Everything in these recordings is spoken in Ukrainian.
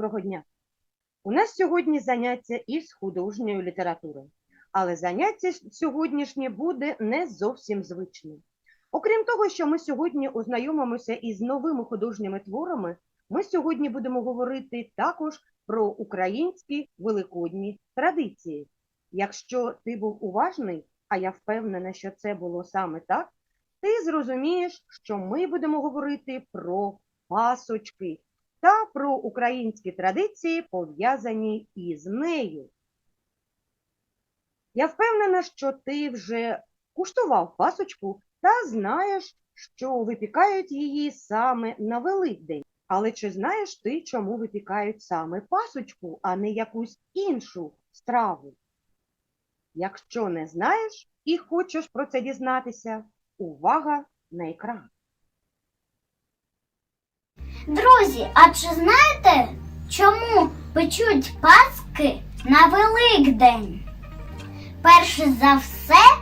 доброго дня! У нас сьогодні заняття із художньої літератури, але заняття сьогоднішнє буде не зовсім звичним. Окрім того, що ми сьогодні ознайомимося із новими художніми творами, ми сьогодні будемо говорити також про українські великодні традиції. Якщо ти був уважний, а я впевнена, що це було саме так, ти зрозумієш, що ми будемо говорити про пасочки та про українські традиції, пов'язані із нею. Я впевнена, що ти вже куштував пасочку та знаєш, що випікають її саме на Великдень. Але чи знаєш ти, чому випікають саме пасочку, а не якусь іншу страву? Якщо не знаєш і хочеш про це дізнатися, увага на екран. Друзі, а чи знаєте, чому печуть паски на Великдень? Перше за все,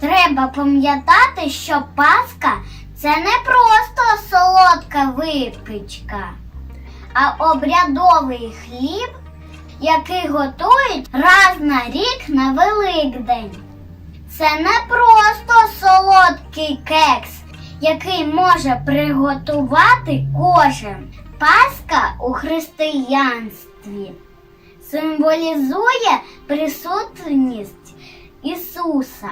треба пам'ятати, що паска це не просто солодка випічка, а обрядовий хліб, який готують раз на рік на Великдень. Це не просто солодкий кекс, який може приготувати кожен. Пасха у християнстві символізує присутність Ісуса.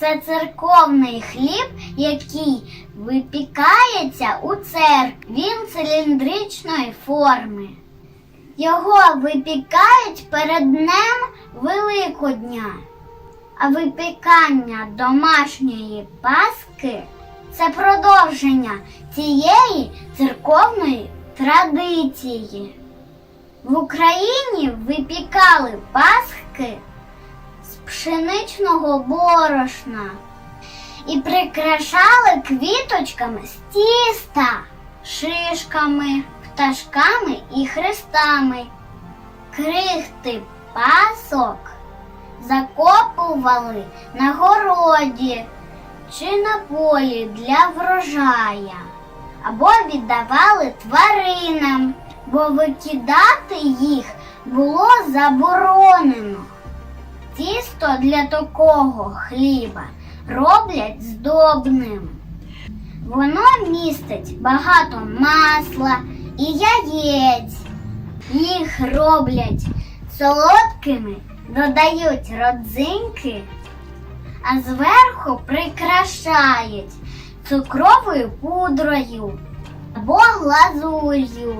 Це церковний хліб, який випікається у церкві. Він циліндричної форми. Його випікають перед днем Великодня. А випікання домашньої паски це продовження цієї церковної традиції. В Україні випікали пасхи з пшеничного борошна і прикрашали квіточками з тіста, шишками, пташками і хрестами. Крихти пасок закопували на городі чи на полі для врожая, або віддавали тваринам, бо викидати їх було заборонено. Тісто для такого хліба роблять здобним. Воно містить багато масла і яєць. Їх роблять солодкими, додають родзинки, а зверху прикрашають цукровою пудрою або глазур'ю,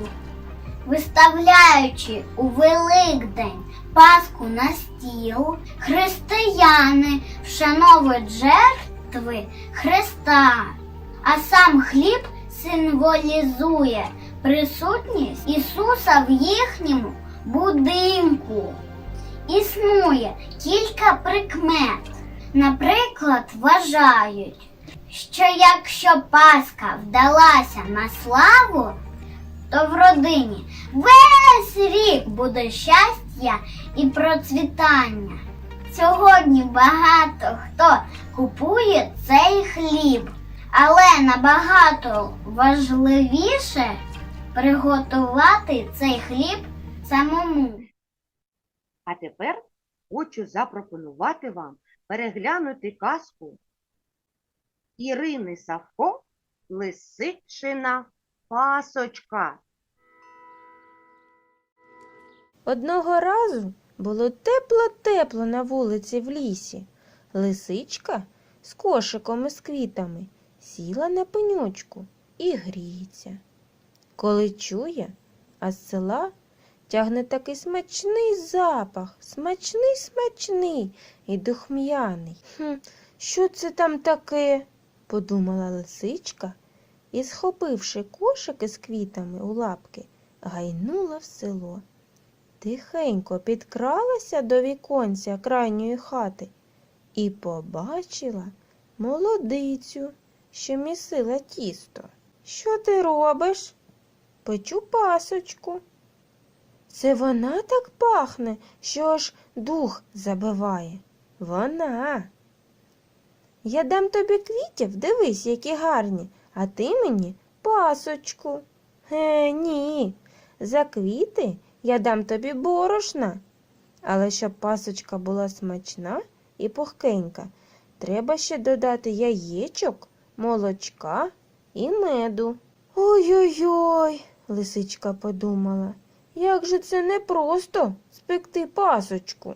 виставляючи у Великдень Пасху на стіл, християни вшановують жертви Христа, а сам хліб символізує присутність Ісуса в їхньому будинку. Існує кілька прикмет. Наприклад, вважають, що якщо Пасха вдалася на славу, то в родині весь рік буде щастя і процвітання. Сьогодні багато хто купує цей хліб, але набагато важливіше приготувати цей хліб самому. А тепер хочу запропонувати вам переглянути казку Ірини Савко Лисичина Пасочка. Одного разу було тепло-тепло на вулиці в лісі. Лисичка з кошиком із квітами сіла на пенючку і гріється. Коли чує, а з села тягне такий смачний запах, смачний, смачний і духм'яний. Хм, що це там таке? подумала лисичка і, схопивши кошик із квітами у лапки, гайнула в село. Тихенько підкралася до віконця крайньої хати і побачила молодицю, що місила тісто. Що ти робиш? Печу пасочку. Це вона так пахне, що аж дух забиває. Вона. Я дам тобі квітів, дивись, які гарні, а ти мені пасочку. Е, ні. За квіти я дам тобі борошна. Але щоб пасочка була смачна і пухкенька, треба ще додати яєчок, молочка і меду. Ой-ой-ой, лисичка подумала, як же це непросто спекти пасочку.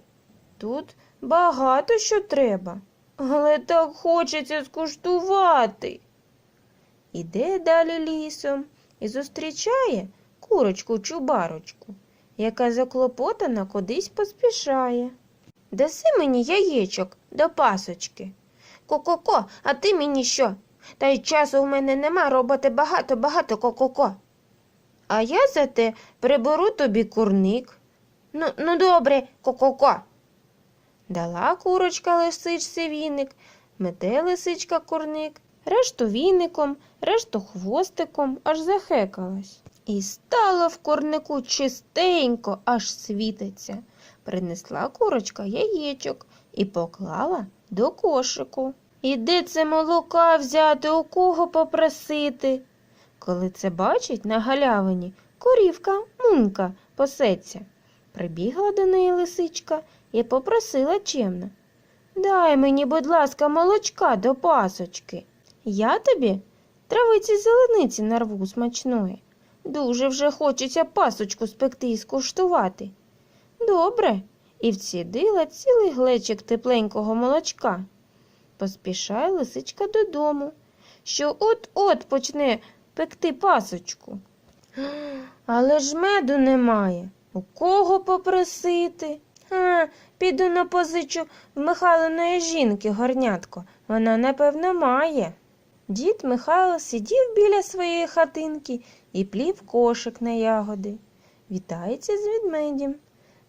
Тут багато що треба, але так хочеться скуштувати. Іде далі лісом і зустрічає курочку чубарочку, яка заклопотана кудись поспішає. Даси мені яєчок до пасочки. Ко-ко-ко, а ти мені що? Та й часу в мене нема роботи багато-багато ко-ко-ко. А я зате приберу тобі курник. Ну, ну добре, ко-ко-ко. Дала курочка лисичці віник, мете лисичка курник, решту віником, решту хвостиком, аж захекалась. І стало в курнику чистенько, аж світиться. Принесла курочка яєчок і поклала до кошику. І де це молока взяти, у кого попросити? Коли це бачить на галявині, корівка мунька пасеться. Прибігла до неї лисичка і попросила чемно. Дай мені, будь ласка, молочка до пасочки. Я тобі травиці зелениці нарву смачної. Дуже вже хочеться пасочку спекти і скуштувати. Добре, і вцідила цілий глечик тепленького молочка. Поспішає лисичка додому, що от-от почне пекти пасочку. Але ж меду немає. У кого попросити? А, піду на позичу в Михайлиної жінки горнятко. Вона, напевно, має. Дід Михайло сидів біля своєї хатинки і плів кошик на ягоди. Вітається з ведмедем.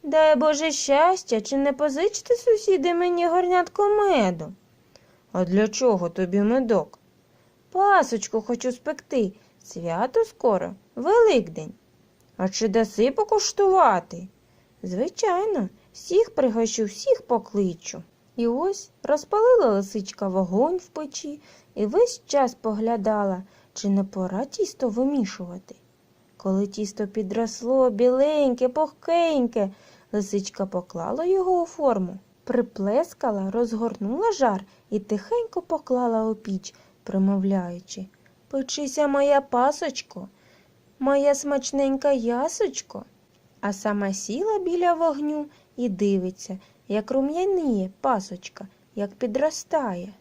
Дай Боже щастя, чи не позичте сусіди мені горнятко меду? А для чого тобі медок? Пасочку хочу спекти. Свято скоро, Великдень. А чи даси покуштувати? Звичайно, всіх пригощу, всіх покличу. І ось розпалила лисичка вогонь в печі і весь час поглядала, чи не пора тісто вимішувати. Коли тісто підросло біленьке, пухкеньке, лисичка поклала його у форму, приплескала, розгорнула жар і тихенько поклала у піч, примовляючи Печися, моя пасочко, моя смачненька ясочко. А сама сіла біля вогню і дивиться, як рум'яніє пасочка, як підростає.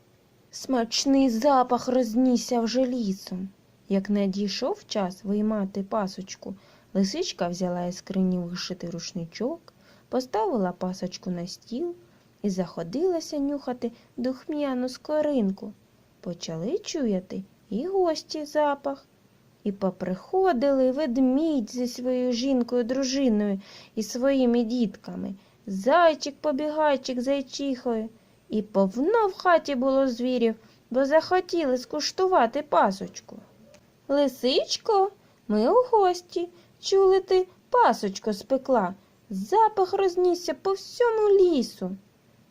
Смачний запах рознісся вже лісом. Як надійшов час виймати пасочку, лисичка взяла із скрині вишитий рушничок, поставила пасочку на стіл і заходилася нюхати духм'яну скоринку. Почали чуяти і гості запах. І поприходили ведмідь зі своєю жінкою, дружиною і своїми дітками, зайчик, побігайчик, зайчихою. І повно в хаті було звірів, бо захотіли скуштувати пасочку. Лисичко, ми у гості. Чули ти, пасочко спекла. Запах рознісся по всьому лісу.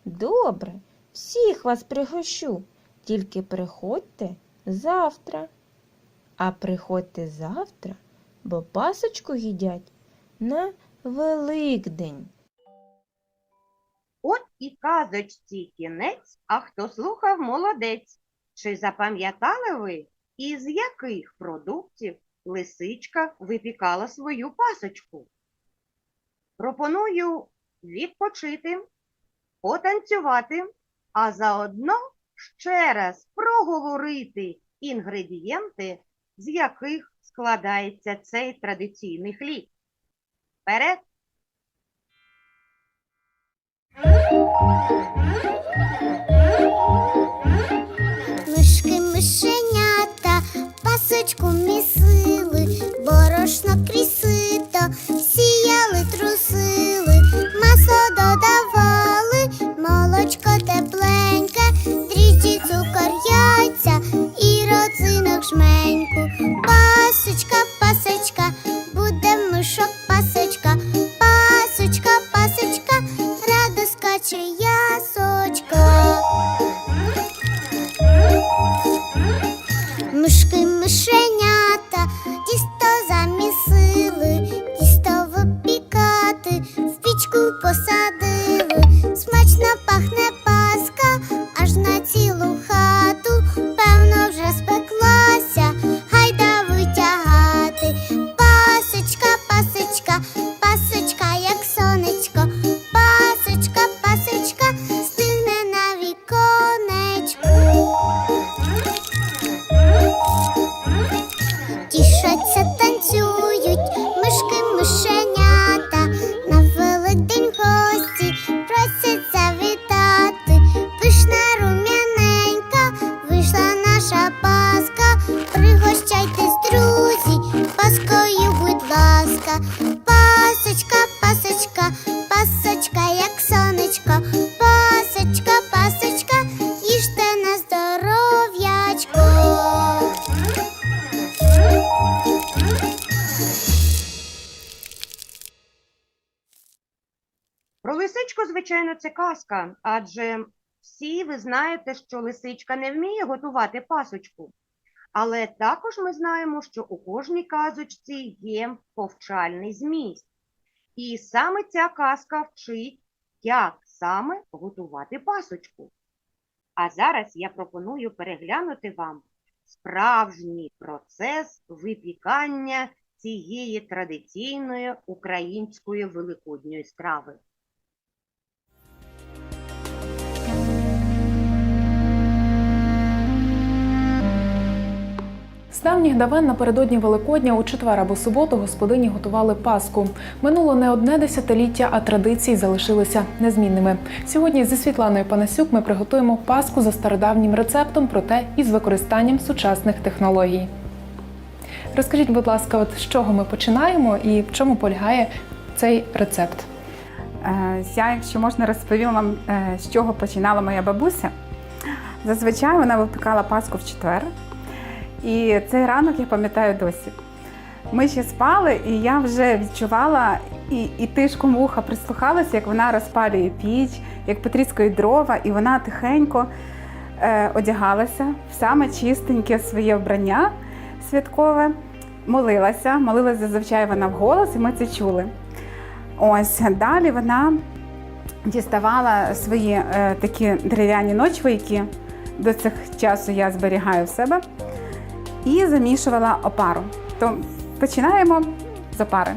Добре, всіх вас пригощу, тільки приходьте завтра. А приходьте завтра, бо пасочку їдять на Великдень. От і казочці кінець, а хто слухав, молодець. Чи запам'ятали ви, із яких продуктів лисичка випікала свою пасочку? Пропоную відпочити, потанцювати, а заодно ще раз проговорити інгредієнти, з яких складається цей традиційний хліб. Вперед! Мишки мишенята, пасочку місили, борошно адже всі ви знаєте, що лисичка не вміє готувати пасочку. Але також ми знаємо, що у кожній казочці є повчальний зміст. І саме ця казка вчить, як саме готувати пасочку. А зараз я пропоную переглянути вам справжній процес випікання цієї традиційної української великодньої страви. З давніх давен напередодні Великодня у четвер або суботу господині готували Пасху. Минуло не одне десятиліття, а традиції залишилися незмінними. Сьогодні зі Світланою Панасюк ми приготуємо Пасху за стародавнім рецептом, проте із використанням сучасних технологій. Розкажіть, будь ласка, от з чого ми починаємо і в чому полягає цей рецепт? Е, Я, якщо можна, розповім вам, е, з чого починала моя бабуся. Зазвичай вона випікала Пасху в четвер. І цей ранок я пам'ятаю досі. Ми ще спали, і я вже відчувала і, і тишком вуха прислухалася, як вона розпалює піч, як потріскує дрова, і вона тихенько е, одягалася в саме чистеньке своє вбрання святкове, молилася. Молилася зазвичай вона вголос, і ми це чули. Ось далі вона діставала свої е, такі дерев'яні ночви, які до цих часу я зберігаю в себе, і замішувала опару. То починаємо з опари.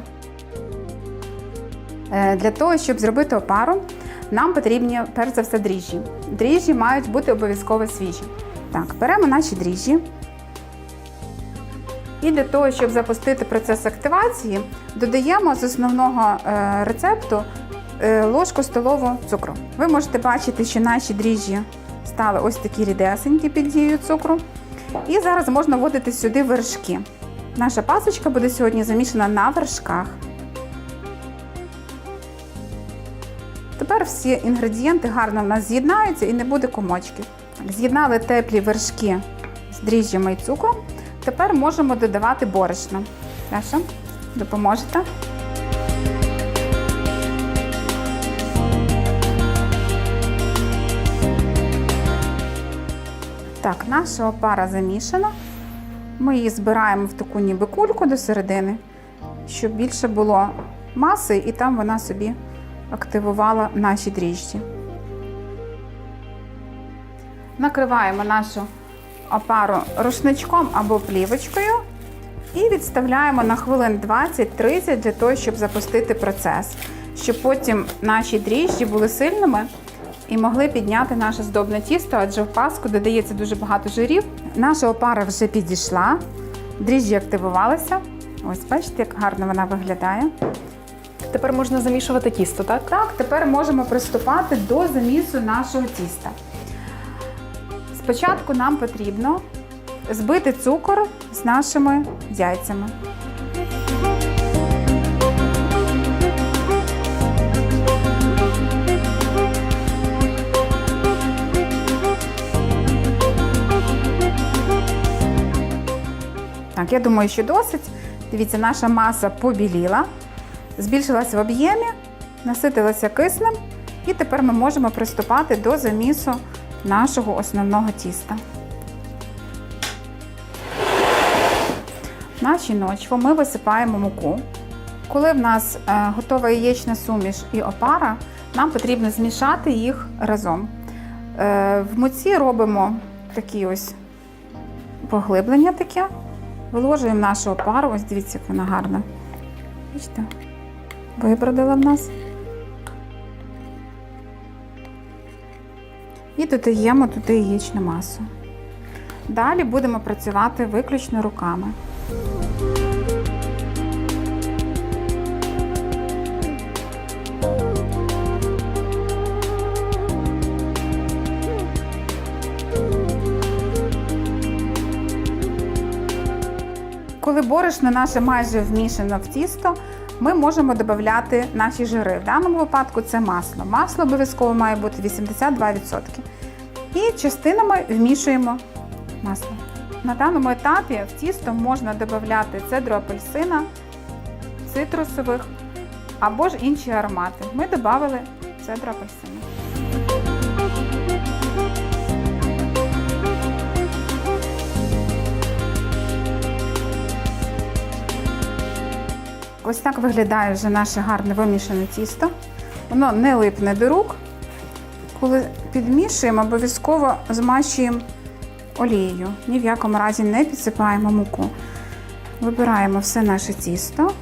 Е, для того, щоб зробити опару, нам потрібні перш за все дріжджі. Дріжджі мають бути обов'язково свіжі. Так, беремо наші дріжджі. І для того, щоб запустити процес активації, додаємо з основного е, рецепту е, ложку столову цукру. Ви можете бачити, що наші дріжджі стали ось такі рідесенькі під дією цукру. І зараз можна вводити сюди вершки. Наша пасочка буде сьогодні замішана на вершках. Тепер всі інгредієнти гарно в нас з'єднаються і не буде комочків. З'єднали теплі вершки з дріжджями і цукром. Тепер можемо додавати борошно. Даша, допоможете? Так, наша опара замішана. Ми її збираємо в таку ніби кульку до середини, щоб більше було маси, і там вона собі активувала наші дріжджі. Накриваємо нашу опару рушничком або плівочкою і відставляємо на хвилин 20-30 для того, щоб запустити процес, щоб потім наші дріжджі були сильними і могли підняти наше здобне тісто, адже в паску додається дуже багато жирів. Наша опара вже підійшла, дріжджі активувалися. Ось бачите, як гарно вона виглядає. Тепер можна замішувати тісто, так? Так, тепер можемо приступати до замісу нашого тіста. Спочатку нам потрібно збити цукор з нашими яйцями. Я думаю, що досить. Дивіться, наша маса побіліла, збільшилася в об'ємі, наситилася киснем, і тепер ми можемо приступати до замісу нашого основного тіста. Наші ночво ми висипаємо муку Коли в нас е, готова яєчна суміш і опара, нам потрібно змішати їх разом. Е, в муці робимо такі ось поглиблення таке. Виложуємо нашу опару. Ось дивіться, як вона гарна. Бачите? Вибродила в нас. І додаємо туди яєчну масу. Далі будемо працювати виключно руками. Коли борошно наше майже вмішано в тісто, ми можемо додати наші жири. В даному випадку це масло. Масло обов'язково має бути 82%. І частинами вмішуємо масло. На даному етапі в тісто можна додати цедру апельсина, цитрусових або ж інші аромати. Ми додали цедру апельсина. Ось так виглядає вже наше гарне вимішане тісто. Воно не липне до рук. Коли підмішуємо, обов'язково змащуємо олією. Ні в якому разі не підсипаємо муку. Вибираємо все наше тісто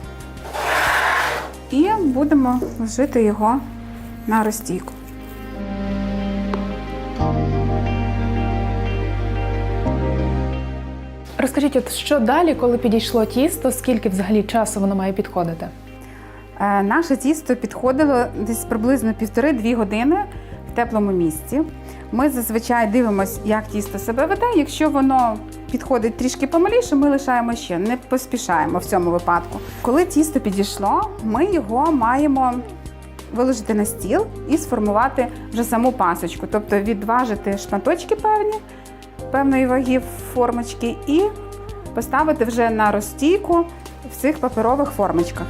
і будемо вжити його на розтійку. Розкажіть, от що далі, коли підійшло тісто, скільки взагалі часу воно має підходити? Е, Наше тісто підходило десь приблизно півтори-дві години в теплому місці. Ми зазвичай дивимося, як тісто себе веде. Якщо воно підходить трішки помаліше, ми лишаємо ще, не поспішаємо в цьому випадку. Коли тісто підійшло, ми його маємо виложити на стіл і сформувати вже саму пасочку, тобто відважити шматочки певні, певної ваги формочки і поставити вже на розстійку в цих паперових формочках.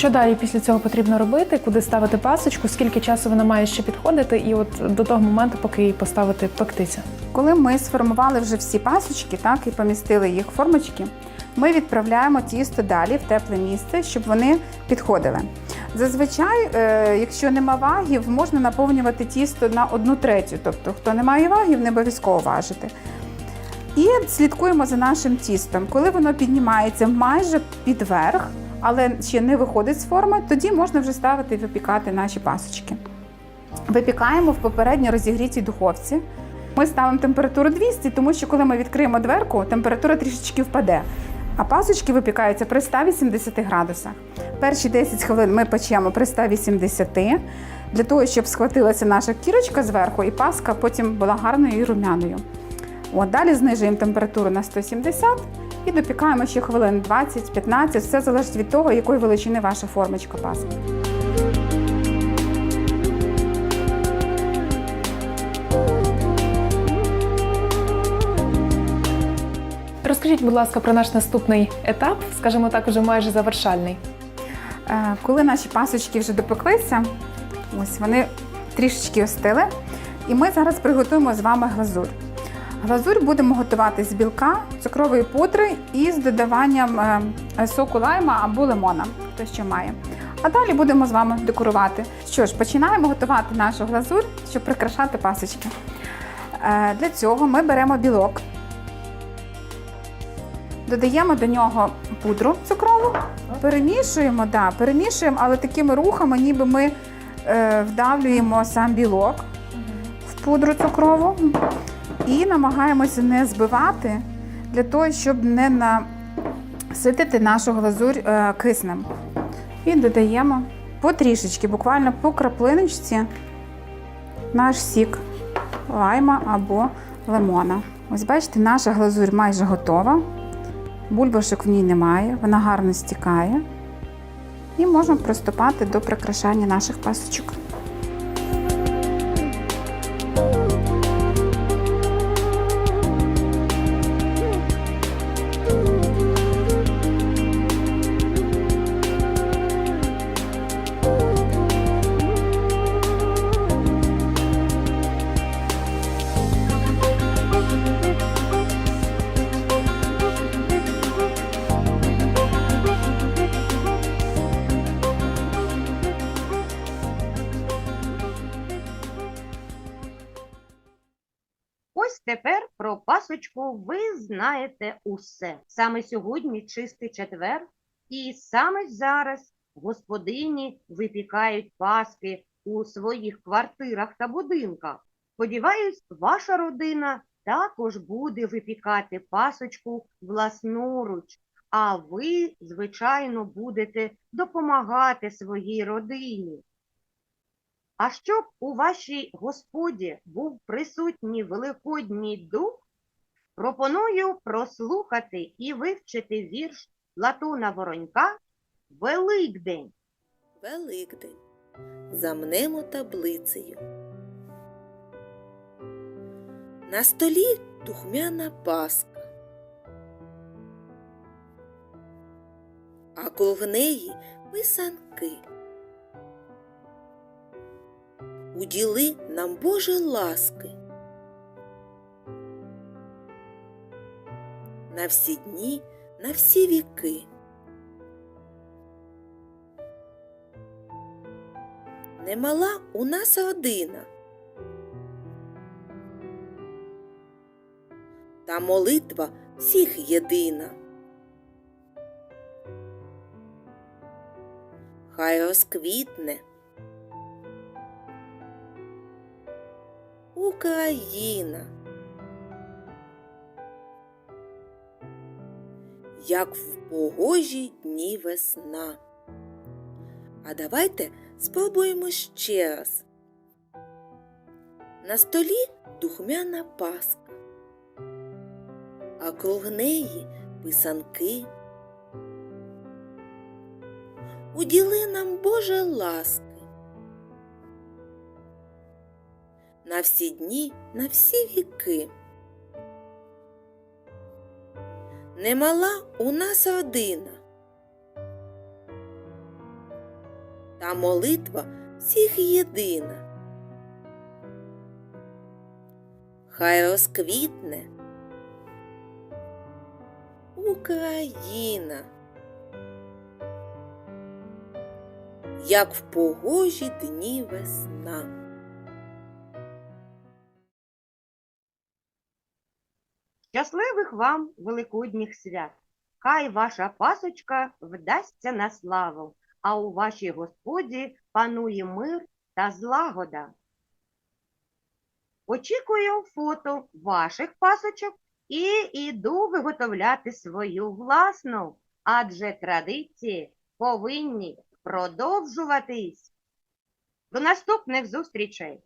Що далі після цього потрібно робити? Куди ставити пасочку? Скільки часу вона має ще підходити? І от до того моменту, поки її поставити пектися. Коли ми сформували вже всі пасочки, так і помістили їх в формочки, ми відправляємо тісто далі в тепле місце, щоб вони підходили. Зазвичай, е, якщо нема вагів, можна наповнювати тісто на одну третю. Тобто, хто не має вагів, не обов'язково важити. І слідкуємо за нашим тістом. Коли воно піднімається майже під верх, але ще не виходить з форми, тоді можна вже ставити і випікати наші пасочки. Випікаємо в попередньо розігрітій духовці. Ми ставимо температуру 200, тому що коли ми відкриємо дверку, температура трішечки впаде. А пасочки випікаються при 180 градусах. Перші 10 хвилин ми печемо при 180, для того, щоб схватилася наша кірочка зверху, і паска потім була гарною і румяною. От, далі знижуємо температуру на 170 і допікаємо ще хвилин 20-15. Все залежить від того, якої величини ваша формочка паски. Розкажіть, будь ласка, про наш наступний етап, скажімо так, вже майже завершальний. Е, Коли наші пасочки вже допеклися, ось вони трішечки остили. І ми зараз приготуємо з вами глазурь. Глазурь будемо готувати з білка, цукрової пудри і з додаванням е, соку лайма або лимона, хто що має. А далі будемо з вами декорувати. Що ж, починаємо готувати нашу глазурь, щоб прикрашати пасочки. Е, Для цього ми беремо білок, додаємо до нього пудру цукрову, перемішуємо, да, перемішуємо, але такими рухами, ніби ми е, вдавлюємо сам білок в пудру цукрову і намагаємося не збивати для того, щоб не наситити нашу глазурь е, киснем. І додаємо потрішечки, буквально по краплиночці наш сік лайма або лимона. Ось бачите, наша глазурь майже готова. Бульбашок в ній немає, вона гарно стікає. І можемо приступати до прикрашання наших пасочок. Ось тепер про пасочку ви знаєте усе. Саме сьогодні чистий четвер, і саме зараз господині випікають паски у своїх квартирах та будинках. Сподіваюсь, ваша родина також буде випікати пасочку власноруч, а ви, звичайно, будете допомагати своїй родині. А щоб у вашій господі був присутній Великодній дух, пропоную прослухати і вивчити вірш Платона Воронька Великдень. Великдень. Замнемо таблицею. На столі духмяна паска, а коло неї писанки. Уділи нам Боже ласки. На всі дні, на всі віки. Немала у нас родина. Та молитва всіх єдина. Хай розквітне Україна. Як в погожі дні весна. А давайте спробуємо ще раз. На столі духмяна паска, а круг неї писанки. Уділи нам Боже ласки. На всі дні, на всі віки. Немала у нас родина. та молитва всіх єдина. Хай розквітне Україна, як в погожі дні весна. Щасливих вам великодніх свят! Хай ваша пасочка вдасться на славу, а у вашій господі панує мир та злагода. Очікую фото ваших пасочок і іду виготовляти свою власну, адже традиції повинні продовжуватись. До наступних зустрічей!